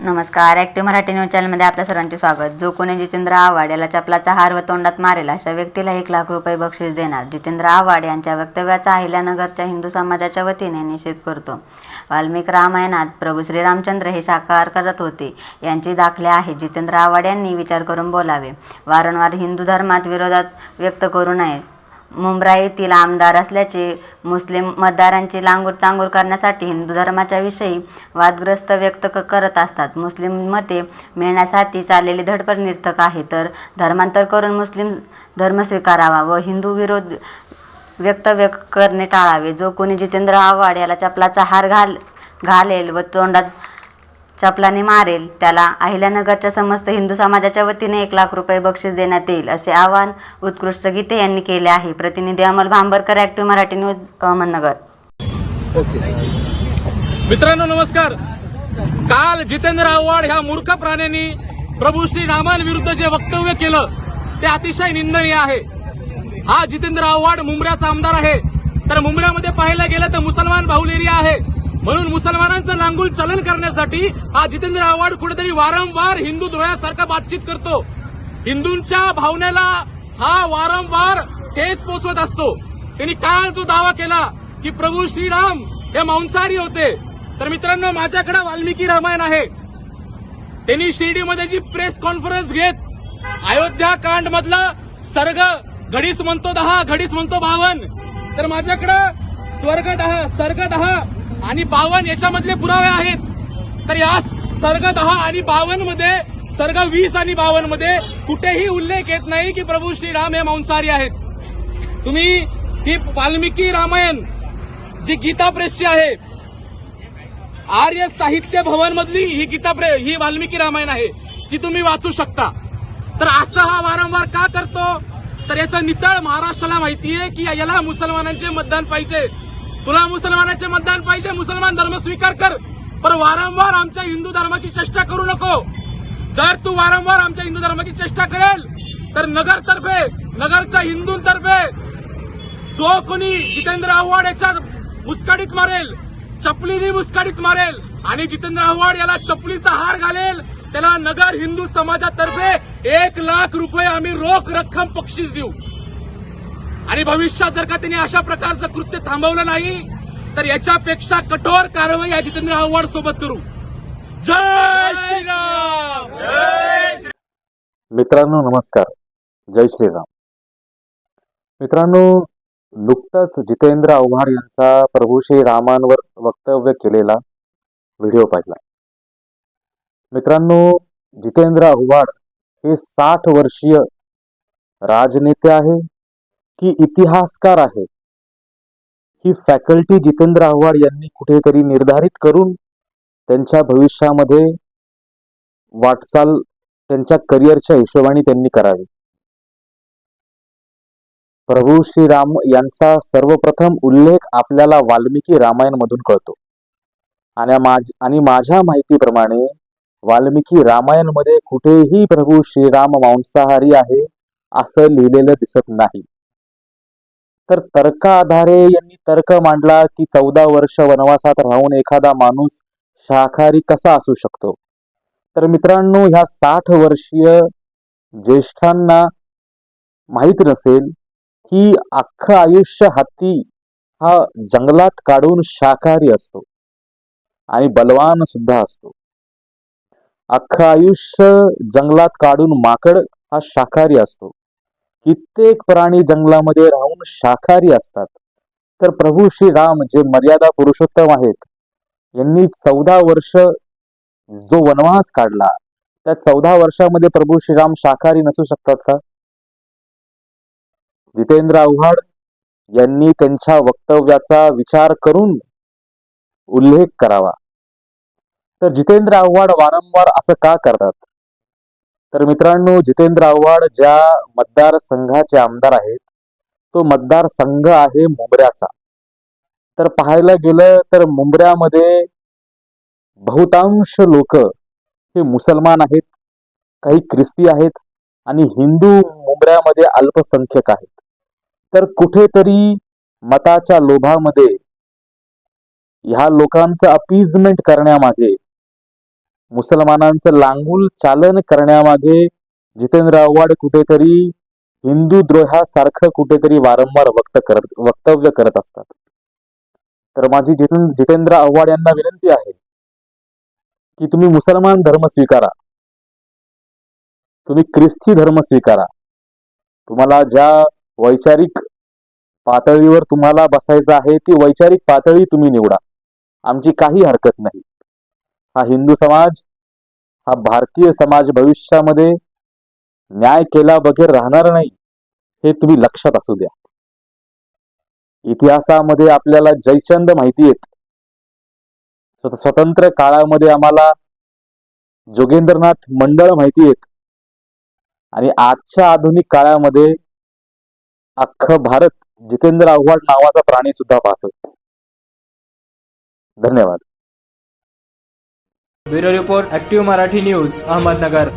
नमस्कार active Marathi news चॅनलमध्ये आपल्या सर्वांचे स्वागत. जो कोणी जितेंद्र आव्हाड याला चपलाचा हार व तोंडात मारेल अशा व्यक्तीला एक लाख रुपये बक्षीस देणार. जितेंद्र आव्हाड यांच्या वक्तव्याचा अहिल्यानगरच्या हिंदू समाजाच्या वतीने निषेध करतो. वाल्मिक रामायणात प्रभू श्रीरामचंद्र हे साकार करत होते. यांची दाखले आहे. जितेंद्र आव्हाड यांनी विचार करून बोलावे. वारंवार हिंदू धर्मात विरोधात व्यक्त करू नये. मुंब्रा येथील आमदार असल्याचे मुस्लिम मतदारांची लांगूर चांगूर करण्यासाठी हिंदू धर्माच्या विषयी वादग्रस्त व्यक्त क करत असतात. मुस्लिम मते मिळण्यासाठी चाललेली धडपड निर्थक आहे. तर धर्मांतर करून मुस्लिम धर्म स्वीकारावा व हिंदू विरोध वक्तव्य करणे टाळावे. जो कोणी जितेंद्र आव्हाड याला चपलाचा हार घाल घालेल व तोंडात चपलाने मारेल. त्याला अहिल्यानगरच्या समस्त हिंदू समाजाच्या वतीने एक लाख रुपये बक्षीस देण्यात येईल असे आवाहन उत्कृष्ट गीते यांनी केले आहे. प्रतिनिधी अमल भांबरकर ॲक्टिव्ह मराठी न्यूज अहमदनगर. मित्रांनो नमस्कार. काल जितेंद्र आव्हाड ह्या मूर्ख प्राण्यांनी प्रभू श्री रामांविरुद्ध जे वक्तव्य केलं ते अतिशय निंदनीय आहे. हा जितेंद्र आव्हाड मुंबऱ्याचा आमदार आहे. तर मुंबऱ्यामध्ये पाहायला गेलं तर मुसलमान बाहुल एरिया आहे. म्हणून मुसलमानांचं लांगूल चलन करण्यासाठी हा जितेंद्र आव्हाड कुठेतरी वारंवार हिंदू द्रोहासारखा बातचीत करतो. हिंदूंच्या भावनेला हा वारंवार ठेच पोचवत असतो. त्यांनी काल जो दावा केला की प्रभू श्रीराम हे मांसाहारी होते तर मित्रांनो माझ्याकडे वाल्मिकी रामायण आहे. त्यांनी शिर्डीमध्ये जी प्रेस कॉन्फरन्स घेत अयोध्या कांड मधला सर्ग घडीच म्हणतो दहा घडीच म्हणतो बावन तर माझ्याकडं स्वर्ग दहा सर्ग दहा आणि बावन याच्यामधले पुरावे आहेत. तर या सर्ग दहा आणि बावनमध्ये सर्ग वीस आणि बावनमध्ये कुठेही उल्लेख येत नाही की प्रभू श्रीराम हे मांसाहारी आहेत. तुम्ही ही वाल्मिकी रामायण जी गीता प्रेसची आहे आर्य साहित्य भवन मधली ही गीता प्रे ही वाल्मिकी रामायण आहे ती तुम्ही वाचू शकता. तर असं हा वारंवार का करतो? तर याचं नितळ महाराष्ट्राला माहितीये की याला मुसलमानांचे मतदान पाहिजे. तुला मुसलमानाचे मतदान पाहिजे मुसलमान धर्म स्वीकार कर. पण वारंवार आमच्या हिंदू धर्माची चेष्टा करू नको. जर तू वारंवार आमच्या हिंदू धर्माची चेष्टा करेल तर नगरतर्फे नगरच्या हिंदूंतर्फे जो कोणी जितेंद्र आव्हाड याच्या मुस्काडीत मारेल चपलीने मुस्काडीत मारेल आणि जितेंद्र आव्हाड याला चपलीचा हार घालेल त्याला नगर हिंदू समाजातर्फे एक लाख रुपये आम्ही रोख रक्कम बक्षीस देऊ. आणि भविष्यात जर का त्यांनी अशा प्रकारचं कृत्य थांबवलं नाही तर याच्यापेक्षा कठोर कारवाई या जितेंद्र आव्हाड सोबत करू. जय श्रीराम! जय श्री- मित्रांनो नमस्कार. जय श्रीराम. मित्रांनो नुकताच जितेंद्र आव्हाड यांचा प्रभू श्री रामांवर वक्तव्य केलेला व्हिडिओ पाहिला. मित्रांनो जितेंद्र आव्हाड हे साठ वर्षीय राजनेते आहे. की इतिहासकार आहे ही फॅकल्टी जितेंद्र आव्हाड यांनी कुठेतरी निर्धारित करून त्यांच्या भविष्यामध्ये वाटचाल त्यांच्या करिअरच्या हिशोबाने त्यांनी करावी. प्रभू श्रीराम यांचा सर्वप्रथम उल्लेख आपल्याला वाल्मिकी रामायण मधून कळतो. आणि माझ आणि माझ्या माहितीप्रमाणे वाल्मिकी रामायणमध्ये कुठेही प्रभू श्रीराम मांसाहारी आहे असं लिहिलेलं दिसत नाही. तर तर्काधारे यांनी तर्क मांडला की चौदा वर्ष वनवासात राहून एखादा माणूस शाकाहारी कसा असू शकतो? तर मित्रांनो ह्या साठ वर्षीय ज्येष्ठांना माहीत नसेल की अख्खं आयुष्य हत्ती हा जंगलात काढून शाकाहारी असतो आणि बलवान सुद्धा असतो. अख्खं आयुष्य जंगलात काढून माकड हा शाकाहारी असतो. कित्येक प्राणी जंगलामध्ये राहून शाकाहारी असतात. तर प्रभू श्री राम जे मर्यादा पुरुषोत्तम आहेत यांनी चौदा वर्ष जो वनवास काढला त्या चौदा वर्षामध्ये प्रभू श्रीराम शाकाहारी नसू शकतात का? जितेंद्र आव्हाड यांनी त्यांच्या वक्तव्याचा विचार करून उल्लेख करावा. तर जितेंद्र आव्हाड वारंवार असं का करतात? तर मित्रांनो जितेंद्र आव्हाड ज्या मतदारसंघाचे आमदार आहेत तो मतदारसंघ आहे मुंबऱ्याचा तर पाहायला गेलं तर मुंबऱ्यामध्ये बहुतांश लोक हे मुसलमान आहेत काही ख्रिस्ती आहेत आणि हिंदू मुंबऱ्यामध्ये अल्पसंख्यक आहेत. तर कुठेतरी मताच्या लोभामध्ये ह्या लोकांचं अपीजमेंट करण्यामागे मुसलमानांचं लांगूल चालन करण्यामागे जितेंद्र आव्हाड कुठेतरी हिंदू द्रोहासारखं कुठेतरी वारंवार वक्त करत वक्तव्य करत असतात. तर माझी जितें जितेंद्र आव्हाड यांना विनंती आहे की तुम्ही मुसलमान धर्म स्वीकारा. तुम्ही ख्रिस्ती धर्म स्वीकारा. तुम्हाला ज्या वैचारिक पातळीवर तुम्हाला बसायचं आहे ती वैचारिक पातळी तुम्ही निवडा. आमची काही हरकत नाही. हा हिंदू समाज हा भारतीय समाज भविष्यामध्ये न्याय केला बगैर राहणार नाही हे तुम्ही लक्षात असू द्या. इतिहासामध्ये आपल्याला जयचंद माहिती येत स्वतंत्र काळामध्ये आम्हाला जोगेंद्रनाथ मंडळ माहिती येत आणि आजच्या आधुनिक काळामध्ये अख्खं भारत जितेंद्र आव्हाड नावाचा प्राणी सुद्धा पाहतो धन्यवाद. Bureau report active Marathi news Ahmednagar.